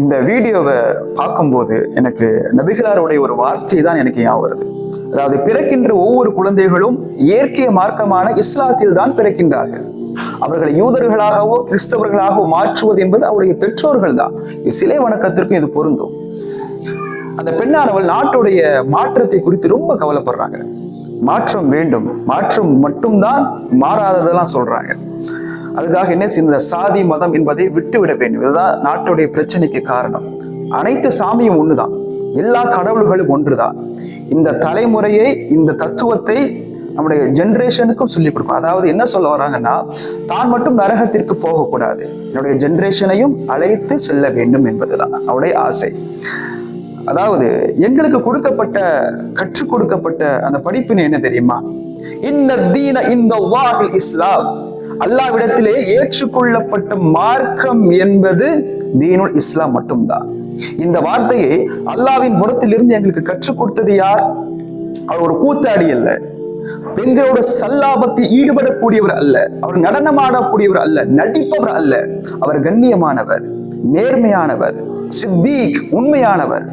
இந்த வீடியோவை பார்க்கும்போது எனக்கு நபிகளாருடைய ஒரு வார்த்தை தான் எனக்கு ஞாபகம் வருது. அதாவது பிறக்கின்ற ஒவ்வொரு குழந்தைகளும் இயற்கை மார்க்கமான இஸ்லாத்தில் தான் பிறக்கின்றார்கள். அவர்களை யூதர்களாகவோ கிறிஸ்தவர்களாகவோ மாற்றுவது என்பது அவருடைய பெற்றோர்கள் தான். சிலை வணக்கத்திற்கும் இது பொருந்தும். அந்த பெண்ணானவள் நாட்டுடைய மாற்றத்தை குறித்து ரொம்ப கவலைப்படுறாங்க. மாற்றம் வேண்டும். மாற்றம் மட்டும்தான் மாறாததெல்லாம் சொல்றாங்க. அதுக்காக என்ன இந்த சாதி மதம் என்பதை விட்டுவிட வேண்டும். இதுதான் நாட்டுடைய பிரச்சனைக்கு காரணம். அனைத்து சாமியும் ஒன்றுதான் எல்லா கடவுள்களும் ஒன்றுதான். இந்த தலைமுறையை இந்த தத்துவத்தை நம்முடைய ஜென்ரேஷனுக்கும் சொல்லிக் கொடுக்கும் அதாவது என்ன சொல்ல வராங்கன்னா தான் மட்டும் நரகத்திற்கு போகக்கூடாது. என்னுடைய ஜென்ரேஷனையும் அழைத்து செல்ல வேண்டும் என்பதுதான் அவருடைய ஆசை. அதாவது எங்களுக்கு கொடுக்கப்பட்ட கற்றுக் கொடுக்கப்பட்ட அந்த படிப்பினை என்ன தெரியுமா? இந்த தீன இந்த வாஹில் இஸ்லாம். அல்லாவிடத்திலே ஏற்றுக்கொள்ளப்பட்ட மார்க்கம் என்பது தீனுல் இஸ்லாம் மட்டும்தான். இந்த வார்த்தையை அல்லாவின் புறத்திலிருந்து எங்களுக்கு கற்றுக் கொடுத்தது யார்? அவர் ஒரு கூத்தாடி அல்ல. பெண்களோட சல்லாபத்தில் ஈடுபடக்கூடியவர் அல்ல. அவர் நடனமாடக்கூடியவர் அல்ல. நடிப்பவர் அல்ல. அவர் கண்ணியமானவர் நேர்மையானவர் சித்தீக் உண்மையானவர்.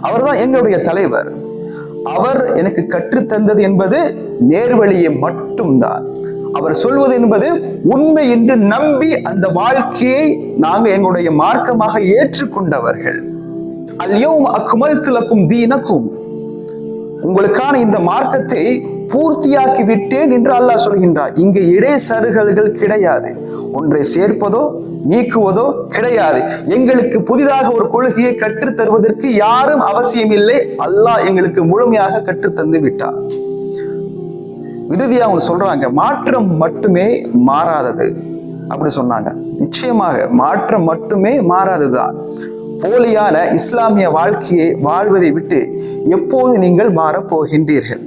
அவர்தான் எங்களுடைய தலைவர். அவர் எனக்கு கற்றுத்தந்தது என்பது நேர்வழியை மட்டும்தான். அவர் சொல்வது என்பது உண்மை என்று நம்பி அந்த வாழ்க்கையை நாங்கள் எங்களுடைய மார்க்கமாக ஏற்றுக்கொண்டவர்கள். அல்யோம் அக்குமல் திலக்கும் தீனக்கும். உங்களுக்கான இந்த மார்க்கத்தை பூர்த்தியாக்கி விட்டேன் என்று அல்லாஹ் சொல்கின்றார். இங்கே இடைசருகல்கள் கிடையாது. ஒன்றை சேர்ப்பதோ நீக்குவதோ கிடையாது. எங்களுக்கு புதிதாக ஒரு கொள்கையை கற்றுத் தருவதற்கு யாரும் அவசியம் இல்லை அல்லாஹ் எங்களுக்கு முழுமையாக கற்றுத்தந்து விட்டார். இறுதியாக அவங்க சொல்கிறாங்க மாற்றம் மட்டுமே மாறாதது. அப்படி சொன்னாங்க. நிச்சயமாக மாற்றம் மட்டுமே மாறாததுதான் போலியான இஸ்லாமிய வாழ்க்கையை வாழ்வதை விட்டு எப்போது நீங்கள் மாறப் போகின்றீர்கள்?